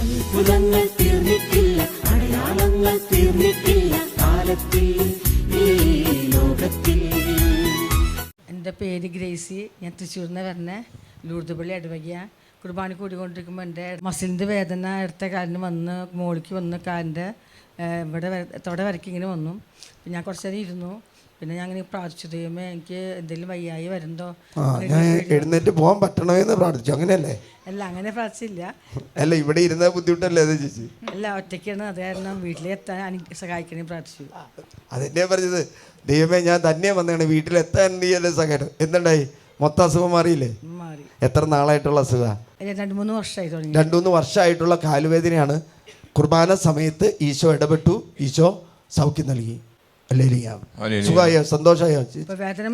അത്ഭുതങ്ങൾ തീർന്നിട്ടില്ല അടയാളങ്ങൾ തീർന്നിട്ടില്ല കാലത്തിൽ ഈ ലോകത്തിൽ. എന്റെ പേര് ഗ്രേസി ഞാൻ തൃശ്ശൂരിൽ നിന്ന് വരണേ ലൂർദുപള്ളി ഇടവകിയ കുർബാന കൂടിക്കൊണ്ടിരിക്കുമ്പോൾ എന്റെ മസിലിന്റെ വേദന അടുത്ത കാലിന് വന്ന് മോളിക്ക് വന്ന് കാലിന്റെ ഇവിടെ തൊട വരയ്ക്ക് ഇങ്ങനെ വന്നു. ഞാൻ കുറച്ച് നേരം ഇരുന്നു. പിന്നെ ഞാൻ അങ്ങനെ പ്രാർത്ഥിച്ചു ദൈവമേ എനിക്ക് എന്തെങ്കിലും വയ്യായി വരുന്നോ ആ ഞാൻ എഴുന്നേറ്റ് പോകാൻ പറ്റണമെന്ന് പ്രാർത്ഥിച്ചു. അങ്ങനെയല്ലേ? അല്ല അങ്ങനെ പ്രാർത്ഥിച്ചില്ല. അല്ല ഇവിടെ ഇരുന്ന ബുദ്ധിമുട്ടല്ലേ അത് ചേച്ചി? അല്ല ഒറ്റയ്ക്കാണ്. അത് കാരണം വീട്ടിലെത്താൻ എനിക്ക് സഹായിക്കണേ പ്രാർത്ഥിച്ചു. അതെന്നെ പറഞ്ഞത്. ദൈവമേ ഞാൻ തന്നെ വന്നാണ് വീട്ടിലെത്താൻ നീ അല്ലേ സഹായം എന്തുണ്ടായി? മൊത്തം അസുഖം മാറിയില്ലേ? മാറി. എത്ര നാളായിട്ടുള്ള അസുഖ? രണ്ട് മൂന്ന് വർഷമായി തുടങ്ങി. രണ്ടു മൂന്ന് വർഷമായിട്ടുള്ള കാലുവേദനയാണ്. കുർബാന സമയത്ത് ഈശോ ഇടപെട്ടു. ഈശോ സൗഖ്യം നൽകി. അല്ലേലിയ സുഖായ വേദന